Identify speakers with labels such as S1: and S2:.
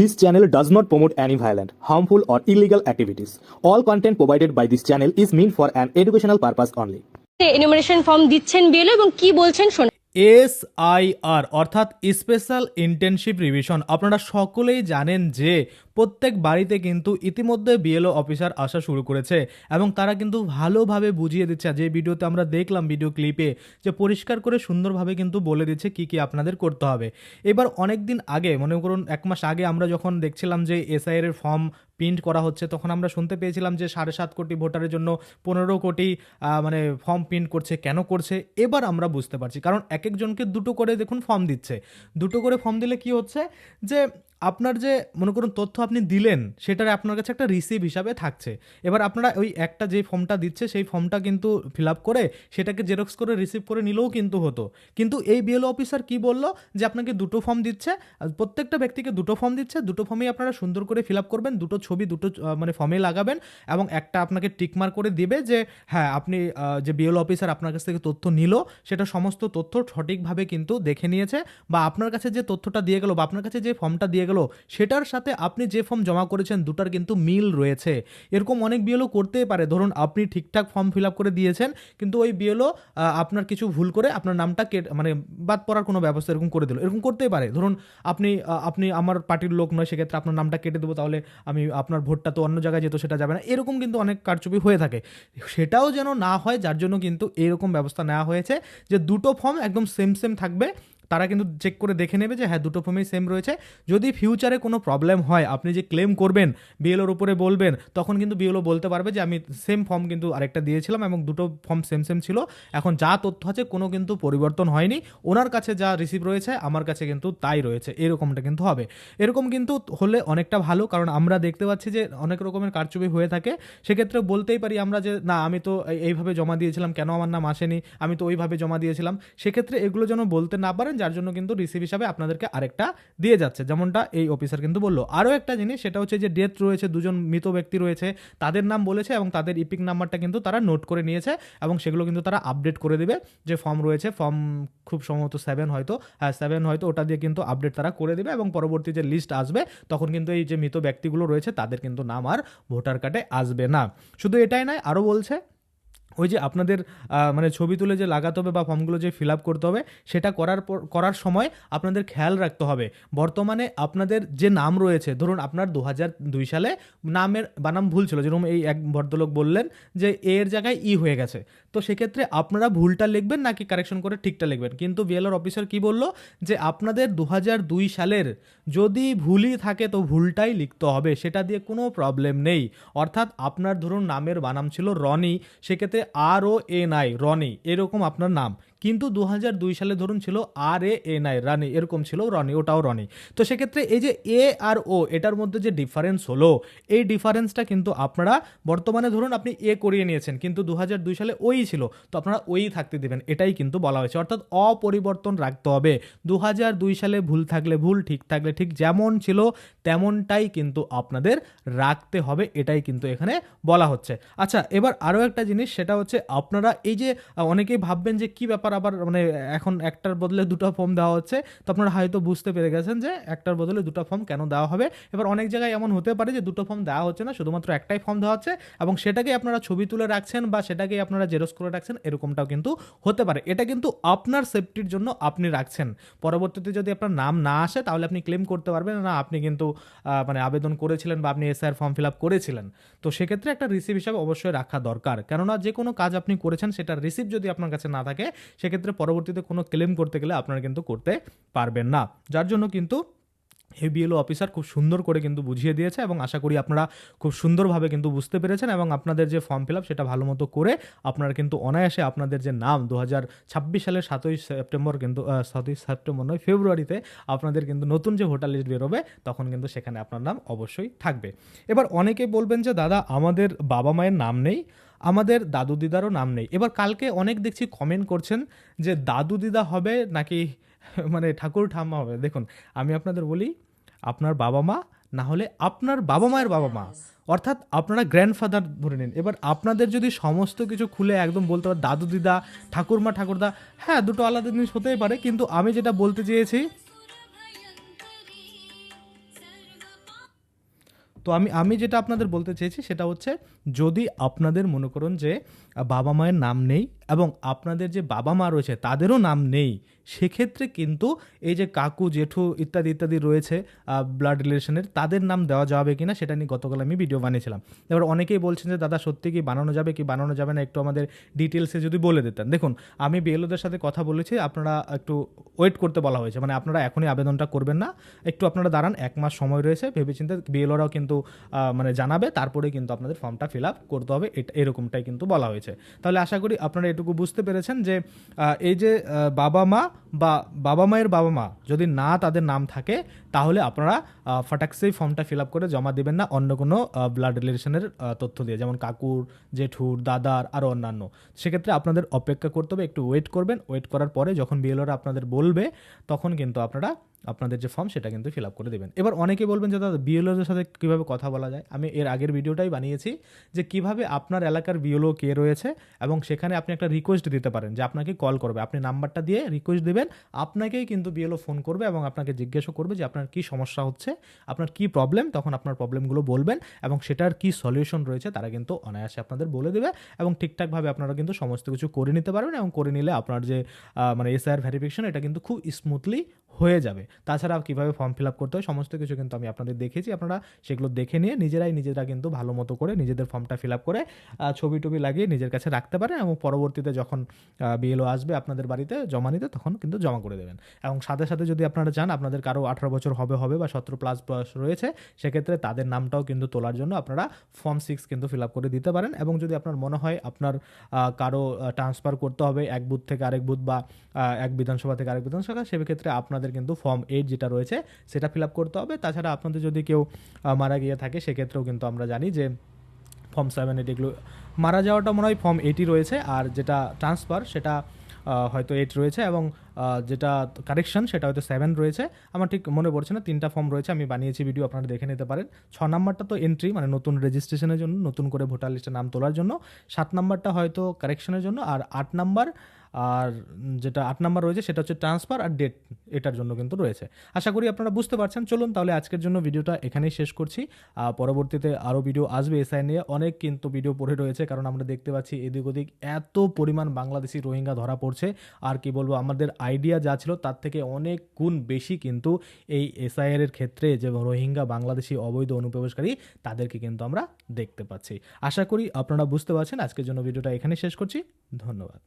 S1: This channel does not promote any violent, harmful, or illegal activities. All content provided by this channel is meant for an educational purpose only.
S2: Enumeration form দিচ্ছেন BLO এবং কি বলছেন শোনা
S3: S I আর অর্থাৎ special ইন্টেনশিপ revision. আপনারা সকলেই জানেন যে প্রত্যেক বাড়িতে কিন্তু ইতিমধ্যে বিএলও অফিসার আসা শুরু করেছে এবং তারা কিন্তু ভালোভাবে বুঝিয়ে দিচ্ছে। যে ভিডিওতে আমরা দেখলাম ভিডিও ক্লিপে যে পরিষ্কার করে সুন্দরভাবে কিন্তু বলে দিচ্ছে কি কি আপনাদের করতে হবে। এবার অনেক দিন আগে, মনে করুন এক মাস আগে আমরা যখন দেখছিলাম যে এসআইআর এর ফর্ম প্রিন্ট করা হচ্ছে, তখন আমরা শুনতে পেয়েছিলাম যে সাড়ে সাত কোটি ভোটারের জন্য পনেরো কোটি মানে ফর্ম প্রিন্ট করছে, কেন করছে? এবার আমরা বুঝতে পারছি। কারণ এক একজনকে দুটো করে দেখুন ফর্ম দিচ্ছে। দুটো করে ফর্ম দিলে কি হচ্ছে? যে আপনার যে, মনে করুন, তথ্য আপনি দিলেন, সেটার আপনার কাছে একটা রিসিভ হিসাবে থাকছে। এবার আপনারা ওই একটা যে ফর্মটা দিচ্ছে, সেই ফর্মটা কিন্তু ফিল আপ করে, সেটাকে জেরক্স করে রিসিভ করে নিলেও কিন্তু হতো। কিন্তু এই বিএলও অফিসার কি বলল? যে আপনাকে দুটো ফর্ম দিচ্ছে প্রত্যেকটা ব্যক্তিকে দুটো ফর্ম দিচ্ছে, দুটো ফর্মেই আপনারা সুন্দর করে ফিল আপ করবেন, দুটো ছবি, দুটো মানে ফর্মে লাগাবেন, এবং একটা আপনাকে টিকমার করে দিবে যে হ্যাঁ আপনি যে বিএলও অফিসার আপনার কাছ থেকে তথ্য নিল, সেটা সমস্ত তথ্য সঠিকভাবে কিন্তু দেখে নিয়েছে, বা আপনার কাছে যে তথ্যটা দিয়ে গেল, বা আপনার কাছে যে ফর্মটা দিয়ে গেল। সেটার সাথে আপনি যে ফর্ম জমা করেছেন, দুটার কিন্তু মিল রয়েছে। এরকম অনেক বিএলও করতেই পারে। ধরুন, আপনি ঠিকঠাক ফর্ম ফিল আপ করে দিয়েছেন, কিন্তু ওই বিএলও আপনার কিছু ভুল করে আপনার নামটা মানে বাদ পড়ার কোনো ব্যবস্থা এরকম করে দিল। এরকম করতেই পারে। ধরুন, আপনি আপনি আমার পার্টির লোক নয়, সেক্ষেত্রে আপনার নামটা কেটে দেবো, তাহলে আমি আপনার ভোটটা তো অন্য জায়গায় যেত, সেটা যাবে না। এরকম কিন্তু অনেক কারচুপি হয়ে থাকে। সেটাও যেন না হয়, যার জন্য কিন্তু এরকম ব্যবস্থা নেওয়া হয়েছে যে দুটো ফর্ম একদম সেম সেম থাকবে। তারা কিন্তু চেক করে দেখে নেবে যে হ্যাঁ দুটো ফর্মেই সেম রয়েছে। যদি ফিউচারে কোনো প্রবলেম হয়, আপনি যে ক্লেম করবেন বিএলওর উপরে বলবেন, তখন কিন্তু বিএলও বলতে পারবে যে আমি সেম ফর্ম কিন্তু আরেকটা দিয়েছিলাম এবং দুটো ফর্ম সেম সেম ছিল। এখন যা তথ্য আছে, কোনো কিন্তু পরিবর্তন হয়নি। ওনার কাছে যা রিসিভ রয়েছে, আমার কাছে কিন্তু তাই রয়েছে। এরকমটা কিন্তু হবে। এরকম কিন্তু হলে অনেকটা ভালো, কারণ আমরা দেখতে পাচ্ছি যে অনেক রকমের কারচুপি হয়ে থাকে। সেক্ষেত্রে বলতেই পারি আমরা যে, না, আমি তো এই- এইভাবে জমা দিয়েছিলাম, কেন আমার নাম আসেনি? আমি তো ওইভাবে জমা দিয়েছিলাম। সেক্ষেত্রে এগুলো যেন বলতে না পারেন যার জন্য কিন্তু রিসিভ হিসাবে আপনাদেরকে আরেকটা দিয়ে যাচ্ছে। যেমনটা এই অফিসার কিন্তু বলল। আরও একটা জিনিস, সেটা হচ্ছে যে ডেথ রয়েছে, দুজন মৃত ব্যক্তি রয়েছে, তাদের নাম বলেছে এবং তাদের ইপিক নাম্বারটা কিন্তু তারা নোট করে নিয়েছে এবং সেগুলো কিন্তু তারা আপডেট করে দেবে। যে ফর্ম রয়েছে ফর্ম খুব সম্ভবত সেভেন হয়তো হ্যাঁ সেভেন হয়তো ওটা দিয়ে কিন্তু আপডেট তারা করে দেবে এবং পরবর্তী যে লিস্ট আসবে, তখন কিন্তু এই যে মৃত ব্যক্তিগুলো রয়েছে, তাদের কিন্তু নাম আর ভোটার কার্ডে আসবে না। শুধু এটাই নয়, আরও বলছে ওই যে আপনাদের মানে ছবি তুলে যে লাগাতে হবে বা ফর্মগুলো যে ফিল আপ করতে হবে, সেটা করার পর, করার সময় আপনাদের খেয়াল রাখতে হবে। বর্তমানে আপনাদের যে নাম রয়েছে, ধরুন আপনার দু দুই সালে নামের বানাম ভুল ছিল, যেরকম এই এক ভদ্রলোক বললেন যে এর জায়গায় ই হয়ে গেছে। তো সেক্ষেত্রে আপনারা ভুলটা লিখবেন নাকি কারেকশন করে ঠিকটা লিখবেন? কিন্তু বিএলআর অফিসার কি বলল যে, আপনাদের দু দুই সালের যদি ভুলই থাকে, তো ভুলটাই লিখতে হবে। সেটা দিয়ে কোনো প্রবলেম নেই। অর্থাৎ আপনার ধরুন নামের বানাম ছিল রনি, সেক্ষেত্রে R O N I Roni এরকম আপনার নাম। কিন্তু দু সালে ধরুন ছিল আর এ এন আই, রানি, এরকম ছিল রনি, ওটাও রনি। তো সেক্ষেত্রে এই যে এ আর ও, এটার মধ্যে যে ডিফারেন্স হলো, এই ডিফারেন্সটা কিন্তু আপনারা বর্তমানে ধরুন আপনি এ করিয়ে নিয়েছেন, কিন্তু দু সালে ওই ছিল, তো আপনারা ওই থাকতে দেবেন, এটাই কিন্তু বলা হয়েছে। অর্থাৎ অপরিবর্তন রাখতে হবে দু সালে ভুল থাকলে ভুল, ঠিক থাকলে ঠিক যেমন ছিল, তেমনটাই কিন্তু আপনাদের রাখতে হবে, এটাই কিন্তু এখানে বলা হচ্ছে। আচ্ছা এবার আরও একটা জিনিস, সেটা হচ্ছে আপনারা এই যে, অনেকেই ভাববেন যে কি ব্যাপার আবার মানে এখন একটার বদলে দুটো ফর্ম দেওয়া হচ্ছে। তো আপনারা হয়তো বুঝতে পেরে গেছেন যে একটার বদলে দুটো ফর্ম কেন দেওয়া হবে। এবার অনেক জায়গায় এমন হতে পারে যে দুটো ফর্ম দেওয়া হচ্ছে না, শুধুমাত্র একটাই ফর্ম দেওয়া হচ্ছে এবং সেটাকে আপনারা ছবি তুলে রাখছেন বা সেটাকে আপনারা জেরক্স করে রাখছেন, এরকমটাও কিন্তু হতে পারে। এটা কিন্তু আপনার সেফটির জন্য আপনি রাখছেন। পরবর্তীতে যদি আপনার নাম না আসে, তাহলে আপনি ক্লেম করতে পারবেন না, আপনি কিন্তু মানে আবেদন করেছিলেন বা আপনি এসআর ফর্ম ফিল আপ করেছিলেন। তো সেক্ষেত্রে একটা রিসিভ হিসাবে অবশ্যই রাখা দরকার। কেননা যে কোনো কাজ আপনি করেছেন, সেটার রিসিভ যদি আপনার কাছে না থাকে সেক্ষেত্রে পরবর্তীতে কোনো ক্লেম করতে গেলে আপনারা কিন্তু করতে পারবেন না। যার জন্য কিন্তু এই বিএলও অফিসার খুব সুন্দর করে কিন্তু বুঝিয়ে দিয়েছে এবং আশা করি আপনারা খুব সুন্দরভাবে কিন্তু বুঝতে পেরেছেন এবং আপনাদের যে ফর্ম ফিল আপ সেটা ভালো মতো করে আপনারা কিন্তু অনায়াসে আপনাদের যে নাম দু হাজার ছাব্বিশ সালের সাতই সেপ্টেম্বর কিন্তু সাতই সেপ্টেম্বর নয়, ফেব্রুয়ারিতে আপনাদের কিন্তু নতুন যে ভোটার লিস্ট বেরোবে, তখন কিন্তু সেখানে আপনার নাম অবশ্যই থাকবে। এবার অনেকেই বলবেন যে, দাদা, আমাদের বাবা মায়ের নাম নেই। আমাদের দাদু দিদারও নাম নেই। এবার কালকে অনেক দেখছি কমেন্ট করছেন যে দাদু দিদা হবে নাকি মানে ঠাকুর ঠাম্মা হবে। দেখুন আমি আপনাদের বলি আপনার বাবা মা না হলে আপনার বাবা মায়ের বাবা মা। অর্থাৎ আপনারা গ্র্যান্ডফাদার ধরে নিন। এবার আপনাদের যদি সমস্ত কিছু খুলে একদম বলতে পারে দাদু দিদা ঠাকুরমা ঠাকুরদা হ্যাঁ দুটো আলাদা জিনিস হতেই পারে কিন্তু আমি যেটা বলতে চেয়েছি তো আমি আমি যেটা আপনাদের বলতে চেয়েছি সেটা হচ্ছে যদি আপনাদের মনে করুন যে বাবা মায়ের নাম নেই এবং আপনাদের যে বাবা মা রয়েছে, তাদেরও নাম নেই। সেক্ষেত্রে কিন্তু এই যে কাকু, জেঠু ইত্যাদি ইত্যাদি রয়েছে ব্লাড রিলেশনের তাদের নাম দেওয়া যাবে কি না সেটা নিয়ে গতকাল আমি ভিডিও বানিয়েছিলাম। এবার অনেকেই বলছেন যে, দাদা, সত্যি কি বানানো যাবে কি বানানো যাবে না? একটু আমাদের ডিটেলসে যদি বলে দিতেন। দেখুন, আমি বিএলওদের সাথে কথা বলেছি, আপনারা একটু ওয়েট করতে বলা হয়েছে। মানে আপনারা এখনই আবেদনটা করবেন না। একটু আপনারা দাঁড়ান, এক মাস সময় রয়েছে। ভেবেচিন্তে বিএলওরাও কিন্তু মানে জানাবে, তারপরে কিন্তু আপনাদের ফর্মটা ফিল আপ করতে হবে। এটা এরকমটাই কিন্তু বলা হয়েছে। তাহলে আশা করি আপনারা এটুকু বুঝতে পেরেছেন যে এই যে বাবা মা বা বাবা মায়ের বাবা মা যদি না তাদের নাম থাকে, তাহলে আপনারা ফটাকসেই ফর্মটা ফিল আপ করে জমা দেবেন না অন্য কোনো ব্লাড রিলেশনের তথ্য দিয়ে। যেমন কাকুর, জেঠুর, দাদার আরও অন্যান্য। সেক্ষেত্রে আপনাদের অপেক্ষা করতে হবে, একটু ওয়েট করবেন। ওয়েট করার পরে যখন বিএলওরা আপনাদের বলবে, তখন কিন্তু আপনারা আপনাদের যে ফর্ম সেটা কিন্তু ফিল আপ করে দেবেন। এবার অনেকে বলবেন যে, দাদা বিএলওদের সাথে কীভাবে কথা বলা যায়? আমি এর আগের ভিডিওটাই বানিয়েছি যে, কীভাবে আপনার এলাকার বিএলও কে রয়েছে এবং সেখানে আপনি একটা রিকোয়েস্ট দিতে পারেন যে, আপনাকে কল করবে। আপনি নাম্বারটা দিয়ে রিকোয়েস্ট দেবেন, আপনাকেই কিন্তু বিএলও ফোন করবে এবং আপনাকে জিজ্ঞাসা করবে যে, আপনার কী সমস্যা হচ্ছে? আপনার কি প্রবলেম তখন আপনার প্রবলেমগুলো বলবেন এবং সেটার কি সলিউশন রয়েছে তারা কিন্তু অনায়াসে আপনাদের বলে দেবে এবং ঠিকঠাকভাবে আপনারা কিন্তু সমস্ত কিছু করে নিতে পারবেন এবং করে নিলে আপনার যে মানে এসআইআর ভেরিফিকেশন এটা কিন্তু খুব স্মুথলি হয়ে যাবে। তাছাড়া কীভাবে ফর্ম ফিল আপ করতে হয় সমস্ত কিছু কিন্তু আমি আপনাদের দেখেছি। আপনারা সেগুলো দেখে নিয়ে নিজেরাই নিজেরা কিন্তু ভালো মতো করে নিজেদের ফর্মটা ফিল আপ করে ছবি টবি লাগিয়ে নিজের কাছে রাখতে পারেন এবং পরবর্তীতে যখন বিএলও আসবে আপনাদের বাড়িতে জমা নিতে তখন কিন্তু জমা করে দেবেন। এবং সাথে সাথে যদি আপনারা চান আপনাদের কারও আঠারো বছর হবে হবে বা সতেরো প্লাস বয়স রয়েছে, সেক্ষেত্রে তাদের নামটাও কিন্তু তোলার জন্য আপনারা ফর্ম সিক্স কিন্তু ফিল আপ করে দিতে পারেন। এবং যদি আপনার মনে হয় আপনার কারও ট্রান্সফার করতে হবে, এক বুথ থেকে আরেক বুথ বা এক বিধানসভা থেকে আরেক বিধানসভা, সেক্ষেত্রে আপনাদের কিন্তু ফর্ম এইট যেটা রয়েছে, সেটা ফিল আপ করতে হবে। তাছাড়া আপনাদের যদি কেউ মারা গিয়ে থাকে, সেক্ষেত্রেও কিন্তু আমরা জানি যে ফর্ম সেভেন এইট এগুলো, মারা যাওয়াটা মনে হয় ফর্ম এইটই রয়েছে। আর যেটা ট্রান্সফার সেটা হয়তো এইট রয়েছে এবং যেটা কারেকশন সেটা হয়তো সেভেন রয়েছে। আমার ঠিক মনে পড়ছে না, তিনটা ফর্ম রয়েছে, আমি বানিয়েছি ভিডিও আপনারা দেখে নিতে পারেন। ছ নাম্বারটা তো এন্ট্রি মানে নতুন রেজিস্ট্রেশনের জন্য, নতুন করে ভোটার লিস্টে নাম তোলার জন্য। সাত নাম্বারটা হয়তো কারেকশনের জন্য, আর আট নাম্বার আর যেটা আট নাম্বার রয়েছে সেটা হচ্ছে ট্রান্সফার আর ডেট এটার জন্য কিন্তু রয়েছে। আশা করি আপনারা বুঝতে পারছেন। চলুন তাহলে আজকের জন্য ভিডিওটা এখানেই শেষ করছি। পরবর্তীতে আরও ভিডিও আসবে এসআই নিয়ে। অনেক কিন্তু ভিডিও পড়ে রয়েছে কারণ আমরা দেখতে পাচ্ছি এদিক ওদিক এত পরিমাণ বাংলাদেশি রোহিঙ্গা ধরা পড়ছে। আর কি বলব, আমাদের আইডিয়া যা ছিল তার থেকে অনেক গুণ বেশি কিন্তু এই এসআইআর এর ক্ষেত্রে যে রোহিঙ্গা বাংলাদেশি অবৈধ অনুপ্রবেশকারী তাদেরকে কিন্তু আমরা দেখতে পাচ্ছি। আশা করি আপনারা বুঝতে পারছেন। আজকের জন্য ভিডিওটা এখানে শেষ করছি। ধন্যবাদ।